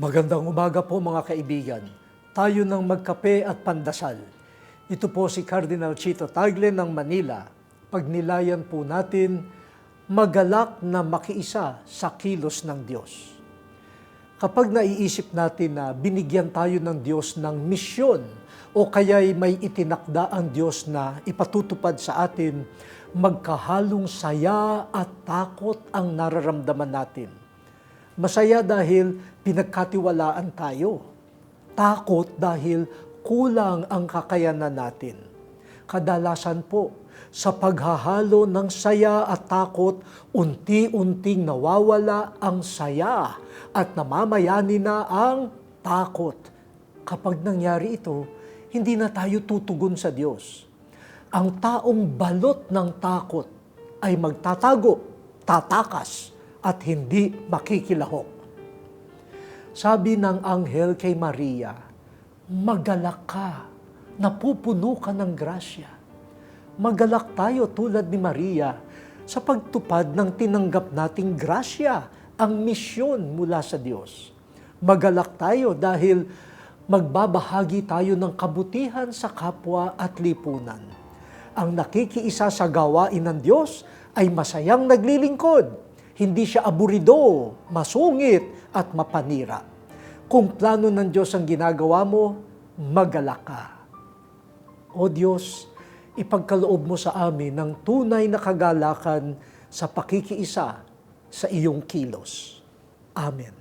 Magandang umaga po mga kaibigan. Tayo ng magkape at pandasal. Ito po si Cardinal Chito Tagle ng Manila. Pagnilayan po natin, magalak na makiisa sa kilos ng Diyos. Kapag naiisip natin na binigyan tayo ng Diyos ng misyon o kaya'y may itinakda ang Diyos na ipatutupad sa atin, magkahalong saya at takot ang nararamdaman natin. Masaya dahil pinagkatiwalaan tayo. Takot dahil kulang ang kakayanan natin. Kadalasan po, sa paghahalo ng saya at takot, unti-unting nawawala ang saya at namamayani na ang takot. Kapag nangyari ito, hindi na tayo tutugon sa Diyos. Ang taong balot ng takot ay magtatago, tatakas, at hindi makikilahok. Sabi ng anghel kay Maria, magalak ka, napupuno ka ng grasya. Magalak tayo tulad ni Maria sa pagtupad ng tinanggap nating grasya, ang misyon mula sa Diyos. Magalak tayo dahil magbabahagi tayo ng kabutihan sa kapwa at lipunan. Ang nakikiisa sa gawain ng Diyos ay masayang naglilingkod hindi siya aburido, masungit at mapanira. Kung plano ng Diyos ang ginagawa mo, magalak ka. O Diyos, ipagkaloob mo sa amin ng tunay na kagalakan sa pakikiisa sa iyong kilos. Amen.